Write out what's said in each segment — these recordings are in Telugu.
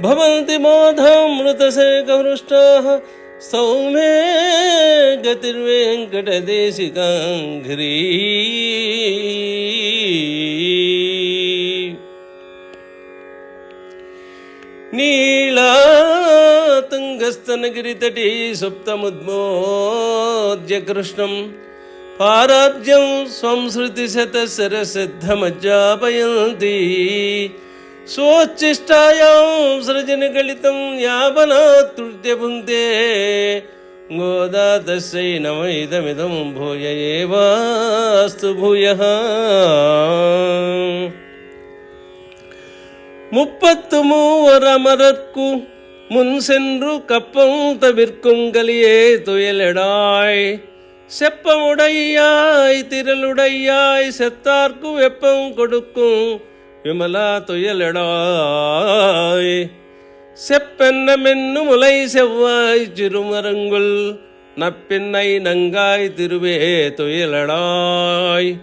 भवन्ति बोधामृतसेकहृष्टाः सौमे गतिर्वेङ्कटदेशिकाङ्घ्री। नीलातुङ्गस्तनगिरितटी सुप्तमुद्मोद्य कृष्णम् पाराज्यं संसृतिशतसरसिद्धमज्जापयन्ति स्वोच्छिष्टायां सृजनगलितं यावनात्तृत्य भुङ्क्ते गोदा तस्यै नम इदमिदं भूय एवास्तु भूयः முப்பத்து மூவரமரர்க்கு முன் சென்று கப்பம் தவிர்க்குங்கலியே துயலடாய் செப்பமுடையாய் திரளுடையாய் செத்தார்க்கு வெப்பம் கொடுக்கும் விமலா துயலடாய் செப்பென்ன மென்னு முலை செவ்வாய் சிறுமரங்குள் நப்பின்னை நங்காய் திருவே துயலடாய்.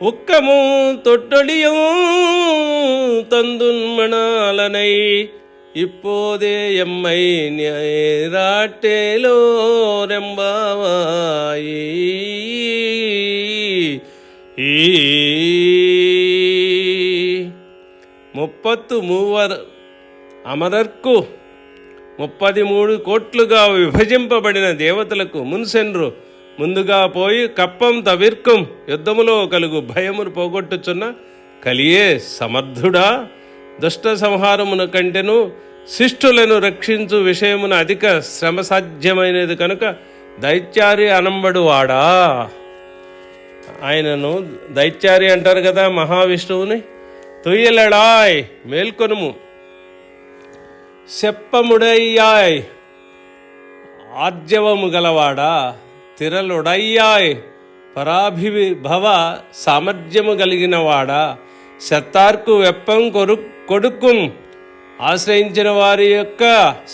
உக்கமும் தொட்டொழியும் தந்துன்மணாலனை இப்போதே எம்மை நேராட்டேலோ ரெம்பாவாயி ముప్పత్తు మూవర్ అమరర్కు ముప్పది మూడు కోట్లుగా విభజింపబడిన దేవతలకు మున్సెన్రు. ముందుగా పోయి కప్పం తవిర్కం యుద్ధములో కలుగు భయమును పోగొట్టుచున్న కలియే సమర్థుడా. దుష్ట సంహారమున కంటెను శిష్టులను రక్షించు విషయమున అధిక శ్రమ సాధ్యమైనది కనుక దైత్యారి అనంబడు వాడా. ఆయనను దైత్యారి అంటారు కదా మహావిష్ణువుని. తుయ్యలడాయ్ మేల్కొనుము. సెప్పముడయ్యాయ్ ఆర్జవము గలవాడా తిరలుడయ్యాయ్ పరాభిభవ సామర్థ్యము కలిగినవాడా శత్తార్కు వెప్పం కొరు కొడుకుం ఆశ్రయించిన వారి యొక్క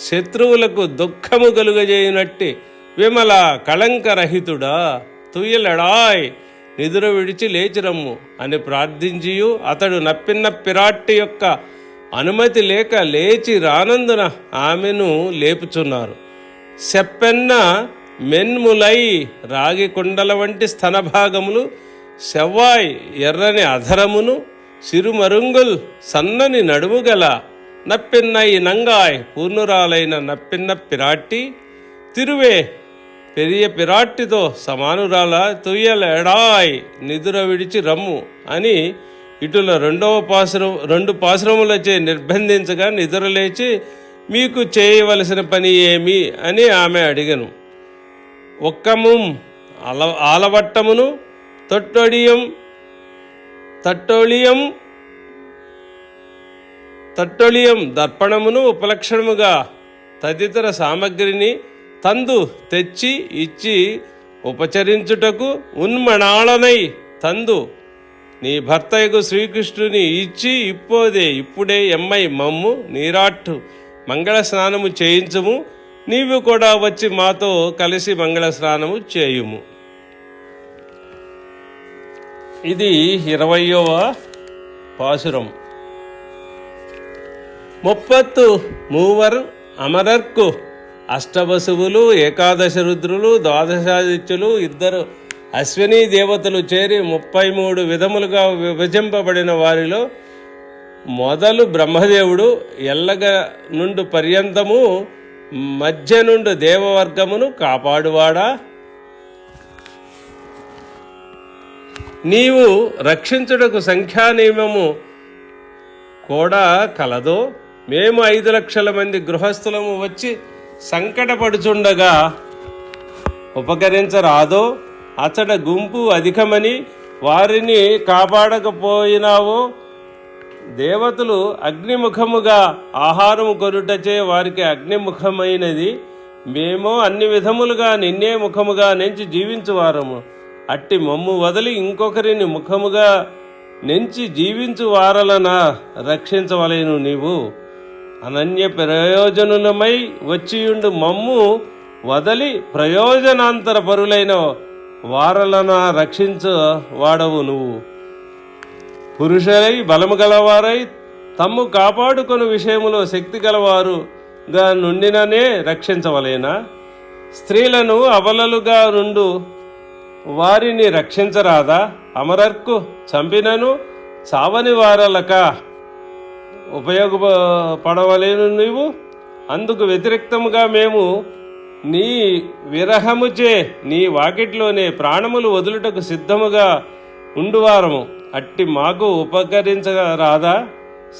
శత్రువులకు దుఃఖము కలుగజేయునట్టి విమల కళంకరహితుడా తుయ్యలడాయ్ నిద్ర విడిచి లేచిరమ్ము అని ప్రార్థించియు. అతడు నప్పిన్న పిరాట్టి యొక్క అనుమతి లేక లేచి రానందున ఆమెను లేపుచున్నారు. సెప్పెన్న మెన్ములై రాగి కుండల వంటి స్తనభాగములు సెవ్వాయ్ ఎర్రని అధరమును సిరుమరుంగుల్ సన్నని నడుముగల నప్పిన్నై నంగాయ్ పూర్ణురాలైన నప్పిన్న పిరాట్టి తిరువే పెరియ పిరాట్టితో సమానురాల తుయ్యలెడాయ్ నిదుర విడిచి రమ్ము అని ఇటుల రెండవ పాశురం రెండు పాశ్రములచే నిర్బంధించగా నిద్రలేచి మీకు చేయవలసిన పని ఏమి? అని ఆమె అడిగను. ఒక్కము అల ఆలవట్టమును తొట్టొడియం తట్టొళియం తట్టొళియం దర్పణమును ఉపలక్షణముగా తదితర సామగ్రిని తందు తెచ్చి ఇచ్చి ఉపచరించుటకు ఉన్మణాళనై తందు. నీ భర్తయకు శ్రీకృష్ణుని ఇచ్చి ఇప్పోదే ఇప్పుడే ఎమ్మై మమ్ము నీరాట్టు. మంగళ స్నానము చేయించుము నీవు కూడా వచ్చి మాతో కలిసి మంగళ స్నానము చేయుము. ఇది ఇరవయవ పాసురం ముప్పత్తు మూవరు అమరర్కు అష్టవసువులు ఏకాదశ రుద్రులు ద్వాదశాదిత్యులు ఇద్దరు అశ్విని దేవతలు చేరి ముప్పై మూడు విధములుగా విభజింపబడిన వారిలో మొదలు బ్రహ్మదేవుడు ఎల్లగ నుండు పర్యంతము మధ్య నుండి దేవవర్గమును కాపాడువాడా? నీవు రక్షించుటకు సంఖ్యా నియమము కూడా కలదో? మేము ఐదు లక్షల మంది గృహస్థులము వచ్చి సంకటపడుచుండగా ఉపకరించరాదో. అతడ గుంపు అధికమని వారిని కాపాడకపోయినావో. దేవతలు అగ్నిముఖముగా ఆహారము కొరుటచే వారికి అగ్నిముఖమైనది. మేము అన్ని విధములుగా నిన్నే ముఖముగా నెంచి జీవించువారము. అట్టి మమ్ము వదిలి ఇంకొకరిని ముఖముగా నెంచి జీవించు వారలన రక్షించవలేను నీవు. అనన్య ప్రయోజనులమై వచ్చియుండు మమ్ము వదలి ప్రయోజనాంతర పరులైన వారలన రక్షించ వాడవు నువ్వు. పురుషులై బలము గలవారై తమ్ము కాపాడుకొని విషయములో శక్తి గలవారుగా నుండిననే రక్షించవలేనా? స్త్రీలను అవలలుగా నుండు వారిని రక్షించరాదా? అమరర్కు చంపినను చావని వారలక ఉపయోగపడవలేను నీవు. అందుకు వ్యతిరేక్తముగా మేము నీ విరహముచే నీ వాకిట్లోనే ప్రాణములు వదులుటకు సిద్ధముగా ఉండువారము. అట్టి మాకు ఉపకరించరాదా?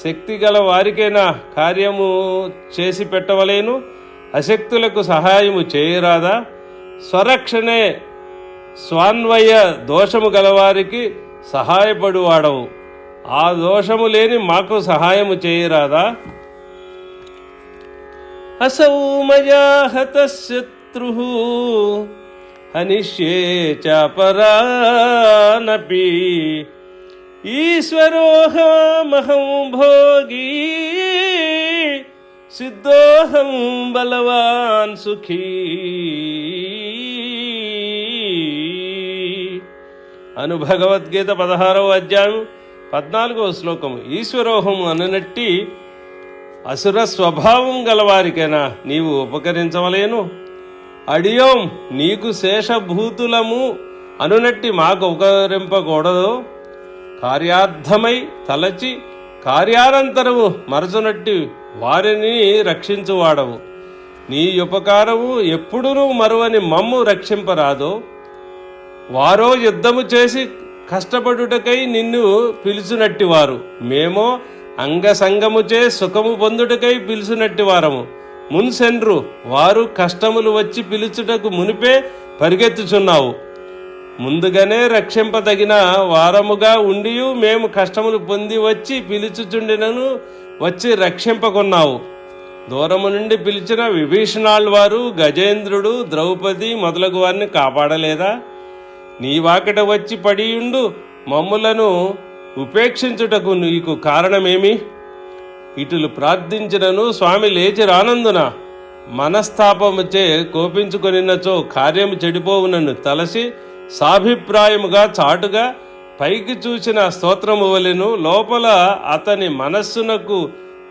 శక్తి గల వారికైనా కార్యము చేసి పెట్టవలేను? అశక్తులకు సహాయము చేయరాదా? స్వరక్షణే స్వాన్వయ దోషము గలవారికి సహాయపడువాడవు. ఆ దోషము లేని మాకు సహాయము చేయరాదా? అసౌ మయా హతశత్రు హనిష్యే చాపరానపి ఈశ్వరోహమహం భోగీ సిద్ధోహం బలవాన్ సుఖీ. అను భగవద్గీత పదహారవ అధ్యాయం. పద్నాలుగవ శ్లోకము. ఈశ్వరోహం అననట్టి అసుర స్వభావం గలవారికైనా నీవు ఉపకరించవలేను. అడియోం నీకు శేషభూతులము అనునట్టి మాకు ఉపకరింపకూడదు. కార్యార్థమై తలచి కార్యానంతరము మరచునట్టి వారిని రక్షించువాడవు. నీ ఉపకారము ఎప్పుడునూ మరువని మమ్ము రక్షింపరాదో. వారో యుద్ధము చేసి కష్టపడుటకై నిన్ను పిలుచునట్టివారు. మేమో అంగసంగముచే సుఖము పొందుటకై పిలుచునట్టివారము. మున్సెన్రు వారు కష్టములు వచ్చి పిలుచుటకు మునిపే పరిగెత్తుచున్నావు. ముందుగానే రక్షింపదగిన వారముగా ఉండియు మేము కష్టములు పొంది వచ్చి పిలుచుచుండినను వచ్చి రక్షింపకున్నావు. దూరము నుండి పిలిచిన విభీషణాల్ వారు గజేంద్రుడు ద్రౌపది మొదలగు వారిని కాపాడలేదా? నీవాకట వచ్చి పడియుండు మమ్ములను ఉపేక్షించుటకు నీకు కారణమేమి? ఇటులు ప్రార్థించినను స్వామి లేచి రానందున మనస్తాపముచే కోపించుకొనినచో కార్యము చెడిపోవునను తలసి సాభిప్రాయముగా చాటుగా పైకి చూసిన స్తోత్రము వలెను లోపల అతని మనస్సునకు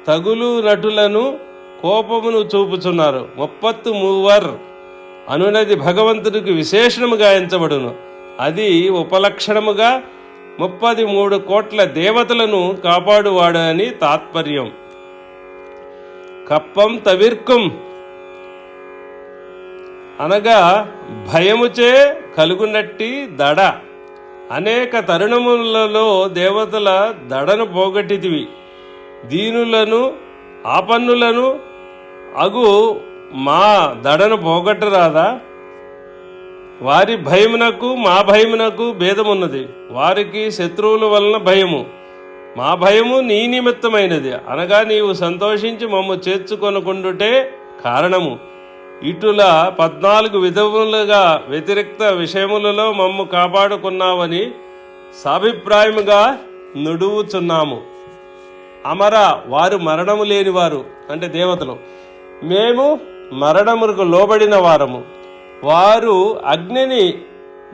తగులు నటులను కోపమును చూపుచున్నారు. ముప్పత్తు మూవర్ అనునది భగవంతుడికి విశేషణము గాయించబడును అది ఉపలక్షణముగా ముప్పది మూడు కోట్ల దేవతలను కాపాడువాడు అని తాత్పర్యం. కప్పం తవిర్కం. అనగా భయముచే కలుగునట్టి దడ. అనేక తరుణములలో దేవతల దడను పోగొట్టిదివి దీనులను ఆపన్నులను అగు మా దడను పోగొట్టరాదా? వారి భయమునకు మా భయమునకు భేదమున్నది. వారికి శత్రువుల వలన భయము. మా భయము నీ నిమిత్తమైనది. అనగా నీవు సంతోషించి మమ్ము చేర్చుకొనుకుండుటే కారణము. ఇటుల పద్నాలుగు విధములుగా వ్యతిరిక్త విషయములలో మమ్ము కాపాడుకున్నావని సాభిప్రాయముగా నుడువుచున్నాము. అమర వారు మరణము లేనివారు అంటే దేవతలు. మేము మరణములకు లోబడిన వారము. వారు అగ్నిని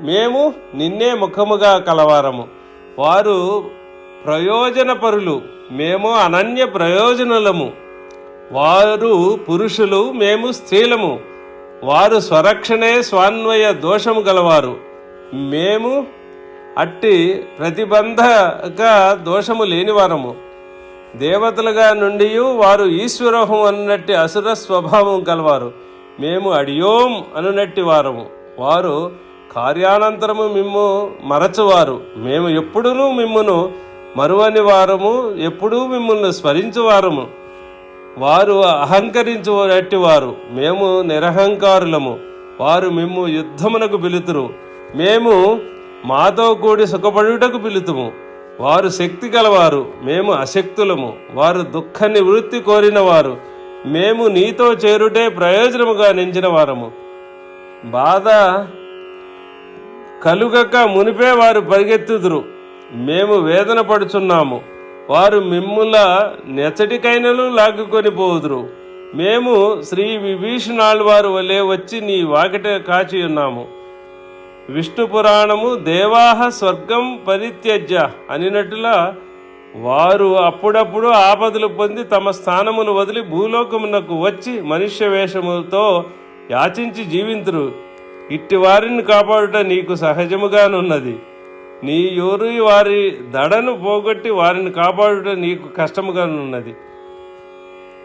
మేము నిన్నే ముఖముగా కలవారము. వారు ప్రయోజనపరులు మేము అనన్య ప్రయోజనులము. వారు పురుషులు మేము స్త్రీలము. వారు స్వరక్షణే స్వాన్వయ దోషము గలవారు. మేము అట్టి ప్రతిబంధక దోషము లేనివారము. దేవతలుగా నుండి వారు ఈశ్వరోహం అన్నట్టి అసుర స్వభావం కలవారు మేము అడియోం అనునట్టి వారము. వారు కార్యానంతరము మిమ్ము మరచువారు. మేము ఎప్పుడునూ మిమ్మును మరువని వారము ఎప్పుడూ మిమ్మల్ని స్మరించువారము. వారు అహంకరించునట్టి వారు. మేము నిరహంకారులము. వారు మిమ్ము యుద్ధమునకు పిలుతురు. మేము మాతో కూడి సుఖపడుటకు పిలుతుము. వారు శక్తి గలవారు. మేము అశక్తులము. వారు దుఃఖ నివృత్తి కోరినవారు. మేము నీతో చేరుటే ప్రయోజనముగా నించిన వారము. బాధ కలుగక మునిపే వారు పరిగెత్తుదురు. మేము వేదన పడుచున్నాము. వారు మిమ్ముల నెచ్చటికైనలు లాగుకొని పోదురు. మేము శ్రీ విభీషణాలు వారు వలె వచ్చి నీ వాకిట కాచి ఉన్నాము. విష్ణు పురాణము దేవాహ స్వర్గం పరిత్యజ్య అనినట్టులా వారు అప్పుడప్పుడు ఆపదలు పొంది తమ స్థానమును వదిలి భూలోకమునకు వచ్చి మనుష్య వేషములతో యాచించి జీవింతురు. ఇట్టి వారిని కాపాడుట నీకు సహజముగానున్నది. నీ యోరు వారి దడను పోగొట్టి వారిని కాపాడుట నీకు కష్టముగానున్నది.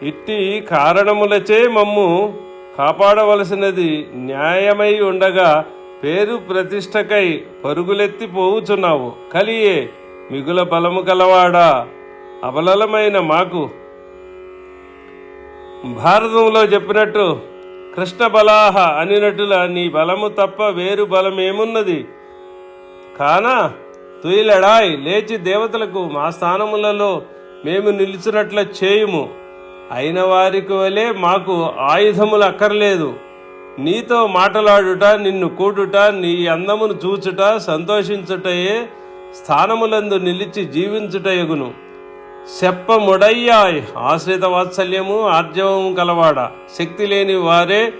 ఇట్టి కారణములచే మమ్ము కాపాడవలసినది న్యాయమై ఉండగా పేరు ప్రతిష్టకై పరుగులెత్తి పోవుచున్నావు. కలియే మిగుల బలము గలవాడా? అబలమైన మాకు. భారతంలో చెప్పినట్టు కృష్ణ బలాహ అనినటుల నీ బలము తప్ప వేరు బలమేమున్నది? కానా తుయిలడాయ్ లేచి దేవతలకు మా స్థానములలో మేము నిలిచినట్ల చేయుము. అయిన వారికి వలె మాకు ఆయుధములు అక్కర్లేదు. నీతో మాటలాడుట నిన్ను కూడుట నీ అందమును చూచుట సంతోషించుటయే స్థానములందు నిలిచి జీవించుటయగును. చెప్పముడయ్యాయ్ ఆశ్రిత వాత్సల్యము ఆర్జవము కలవాడ. శక్తి లేని వారే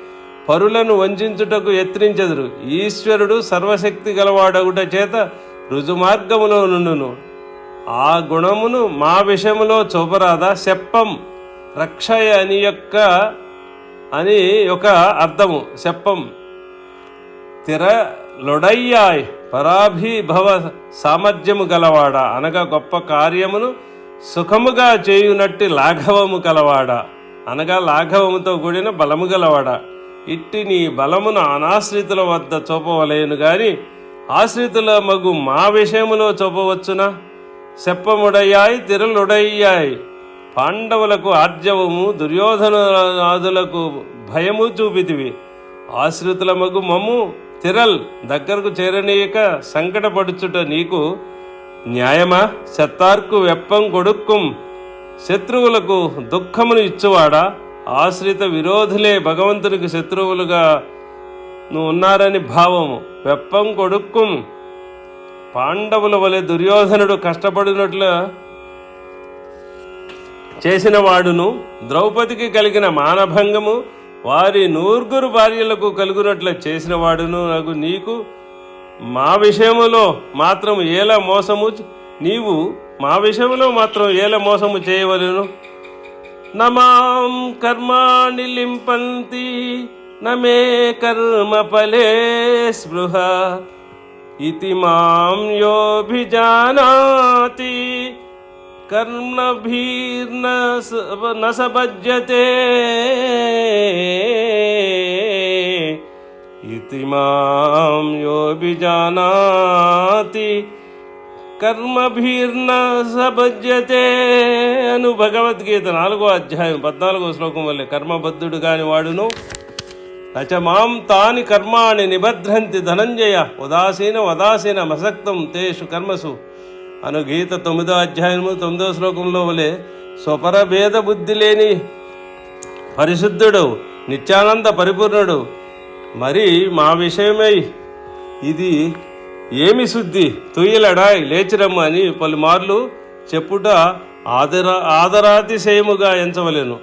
పరులను వంచుటకు యత్నించెదరు. ఈశ్వరుడు సర్వశక్తి గలవాడగుట చేత రుజుమార్గములో నుండును. ఆ గుణమును మా విషయములో చూపరాదా? చెప్పం రక్షయ అని యొక్క అని ఒక అర్థము. చెప్పం తిర లొడయ్యాయ్ పరాభీభవ సామర్థ్యము గలవాడ? అనగా గొప్ప కార్యమును సుఖముగా చేయునట్టి లాఘవము గలవాడా? అనగా లాఘవముతో కూడిన బలము గలవాడ? ఇట్టి నీ బలమును అనాశ్రితుల వద్ద చూపవలేను గాని ఆశ్రితుల మగు మా విషయములో చూపవచ్చునా? చెప్పముడయ్యాయి తిరలుడయ్యాయి. పాండవులకు ఆర్జవము దుర్యోధనాదులకు భయము చూపితివి. ఆశ్రితుల మగు మమ్ము తిరల్ దగ్గరకు చేరనీయక సంకటపడుచుట నీకు న్యాయమా? శత్తార్కు వెప్పం కొడుక్కుం. శత్రువులకు దుఃఖమును ఇచ్చువాడా? ఆశ్రిత విరోధులే భగవంతునికి శత్రువులుగా నువ్వు ఉన్నారని భావము. వెప్పం కొడుక్కుం. పాండవుల వలె దుర్యోధనుడు కష్టపడినట్లు చేసిన వాడును ద్రౌపదికి కలిగిన మానభంగము వారి నూర్గురు భార్యలకు కలుగునట్లు చేసిన వాడును నాకు నీకు. మా విషయములో మాత్రం ఏలా మోసము నీవు మా విషయంలో మాత్రం ఏలా మోసము చేయవలను. నమాం కర్మాణి లింపంతి నమే కర్మ ఫలే స్పృహ. ఇతి మాం యోభిజానాతి. కర్మభీర్న స- న సభజ్యతే ఇతి మాం యోభిజానాతి కర్మభీర్న సభజ్యతే అను భగవద్గీత నాలుగో అధ్యాయం పద్నాలుగో శ్లోకం వల్లే కర్మబద్ధుడు కాని వాడును నచ మాం తాని కర్మాణి నిబధ్రంతి ధనంజయ। ఉదాసీన ఉదాసీన మసక్తం తేషు కర్మసు। అను గీత తొమ్మిదో అధ్యాయము తొమ్మిదో శ్లోకంలో వలె స్వపరభేద బుద్ధి లేని పరిశుద్ధుడు నిత్యానంద పరిపూర్ణుడు మరి మా విషయమై ఇది ఏమి శుద్ధి? తుయ్యలడా లేచిరమ్మ అని పలుమార్లు చెప్పుట ఆదర ఆదరాతిశయముగా ఎంచవలెను.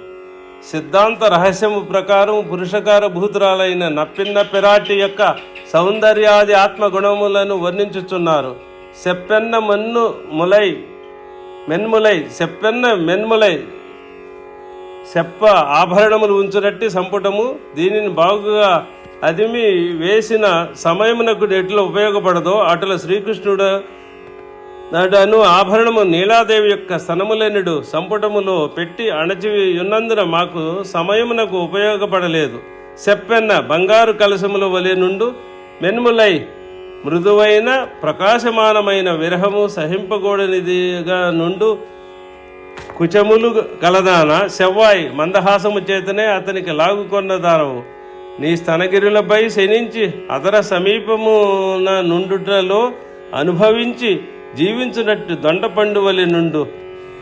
సిద్ధాంత రహస్యము ప్రకారం పురుషకార భూతురాలైన నప్పిన్న పిరాటి యొక్క సౌందర్యాది ఆత్మగుణములను వర్ణించుచున్నారు. సెప్పెన్న మన్ను ములై మెన్ములై సెప్పెన్న మెన్ములై. సెప్ప ఆభరణములు ఉంచునట్టి సంపుటము దీనిని బాగుగా అదిమి వేసిన సమయమునకు ఎట్లా ఉపయోగపడదో అటుల శ్రీకృష్ణుడు నాడను ఆభరణము నీలాదేవి యొక్క స్థనములేనుడు సంపుటములో పెట్టి అణచి ఉన్నందున మాకు సమయమునకు ఉపయోగపడలేదు. సెప్పెన్న బంగారు కలశముల వలె నుండు మెన్ములై మృదువైన ప్రకాశమానమైన విరహము సహింపగూడనిదిగా నుండు కుచములు కలదాన సెవ్వాయి మందహాసము చేతనే అతనికి లాగుకొన్న దానవు. నీ స్తనగిరులపై శనించి అదర సమీపమున నుండుటలో అనుభవించి జీవించినట్టు దొండపండువలి నుండు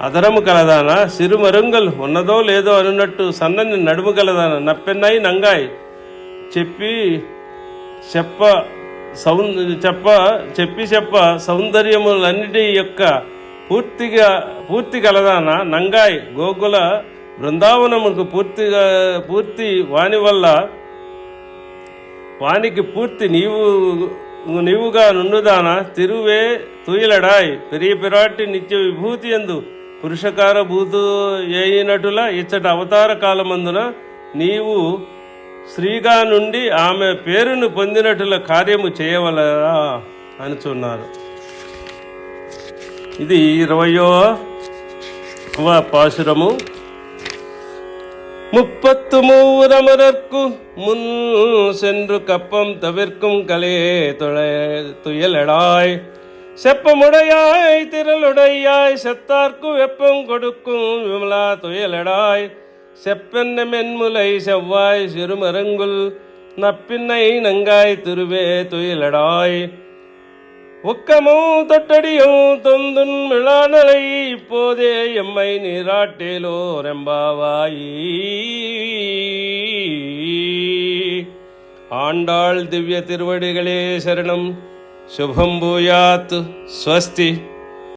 అదరము కలదాన సిరుమరుంగల్ ఉన్నదో లేదో అనున్నట్టు సన్నని నడుము కలదాన నప్పెన్నాయి నంగాయ్ చెప్పి చెప్ప సౌంద చెప్ప చెప్పి చెప్ప సౌందర్యములన్నిటి యొక్క పూర్తిగా పూర్తి కలదాన నంగాయ్ గోకుల బృందావనముకు పూర్తిగా పూర్తి వాని వల్ల వానికి పూర్తి నీవు నీవుగా నుండుదాన తిరువే తుయిలడాయ్ పెరియ పిరాటి నిత్య విభూతి ఎందు పురుషకార భూతు అయినటుల ఇచ్చట అవతార కాలమందున నీవు స్త్రీగా నుండి ఆమె పేరును పొందినట్టుల కార్యము చేయవలరా అనుచున్నారు ఇది ఇరవయో పాశురము முப்பத்து மூரமரர்க்கு முன் சென்று கப்பம் தவிர்க்கும் கலே துழை துயலடாய் செப்பமுடையாய் திரளுடையாய் செத்தார்க்கு வெப்பம் கொடுக்கும் விமலா துயலடாய் செப்பென்ன மென்முலை செவ்வாய் சிறுமருங்குல் நப்பின்னை நங்காய் திருவே துயிலடாய். ஒக்கமும் தொட்டடியும் தொந்துன் மிளானலை இப்போதே எம்மை நீராட்டேலோ ரெம்பாவாயி ஆண்டாள் திவ்ய திருவடிகளே சரணம் சுபம் பூயாத் ஸ்வஸ்தி.